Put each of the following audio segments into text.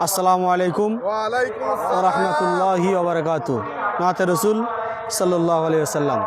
আসসালামু আলাইকুম রহমতুল্লাহি ওবরকাত নাতে রসুল সাল্লাহ আলিয়াল্লাম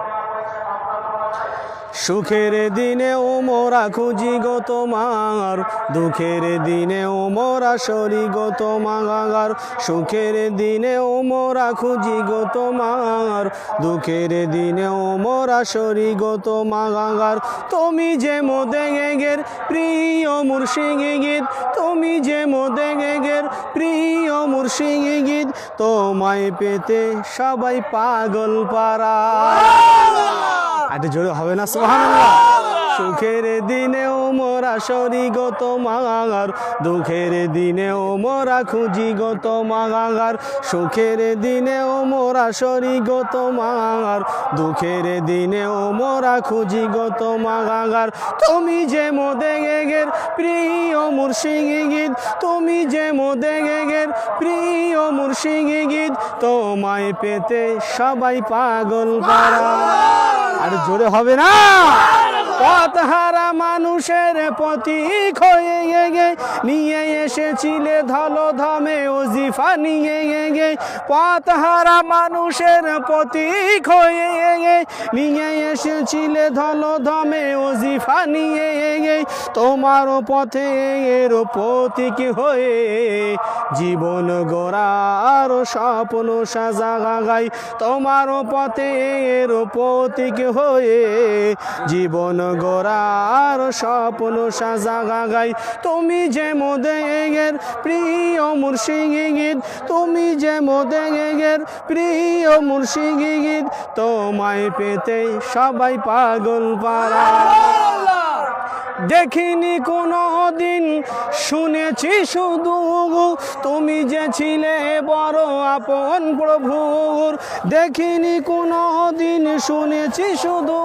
সুখের দিনে ও মোরা খুঁজি গো তোমার, দুঃখের দিনে ও মোরা সরি গো তোমার, সুখের দিনে ও মোরা খুঁজি গো তোমার, দুঃখের দিনে ও মোরা সরি গো তোমার। তুমি যে মোদে গেগের প্রিয় মুর্শিগি গীত, তুমি যে মোদে গেগের প্রিয় মুর্শিগি গীত, তোমায় পেতে সবাই পাগল পারা আরে জোরে হবে না, সুবহানাল্লাহ। সুখের দিনেও মোরা সরি গো তোমার, দুঃখের দিনেও মোরা খুঁজি গো তোমার, সুখের দিনেও মোরা সরি গো তোমার, দুঃখের দিনেও মোরা খুঁজি গো তোমার। তুমি যে মোদে গেগের প্রিয় মুর্শিগি গীত, তুমি যে মোদে গেগের প্রিয় মুর্শিগি গীত, তোমায় পেতে সবাই পাগল পারা আর জোরে হবে না। পথহারা মানুষের পথিক হয়ে নিয়ে এসেছিলে ধল ধমে ওজিফা নিয়ে গে পথহারা মানুষের প্রতীক হয়ে নিয়ে এসেছিলে ধল ধমে ওজিফা নিয়ে গে তোমার পথে এর প্রতীক হয়ে জীবন গোড়ার স্বপ্ন সাজা গাই তোমার পথে এর প্রতীক হয়ে জীবন গোড়ার স্বপ্ন সাজা গাই তুমি যে মোদে গের প্রিয় মুর্শিগি তুমি যে মোদে গের প্রিয় মুর্শিগি তোমায় পেতে সবাই পাগল পারা দেখিনি কোনো দিন শুনেছি শুধু, তুমি যে ছিলে বড় আপন প্রভুর। দেখিনি কোনো দিন শুনেছি শুধু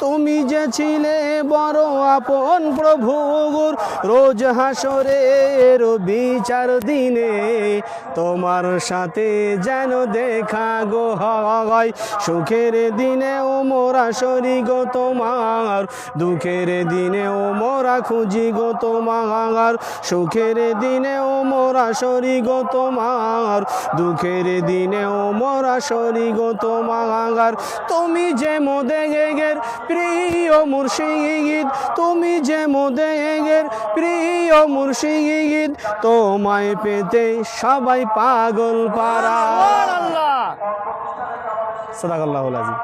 তুমি যে ছিলে বড় আপন প্রভুর রোজ হাসরের বিচার দিনে তোমার সাথে যেন দেখা গো হয়। সুখের দিনে ও মোরা সরি গো তোমার, দুঃখের দিনে ও মোরা খুঁজি গো তোমার। সুখের দিনে ও মোরা সরি গো তোমার, দুঃখের দিনে ও মোরা সরি গো তোমার। তুমি যে মোদে গেগের প্রিয় মুর্শিদ গীত তুমি যে মোদের প্রিয় মুর্শিদ গীত তোমায় পেতে সবাই পাগল পারা সদাগল্লাহ আজিম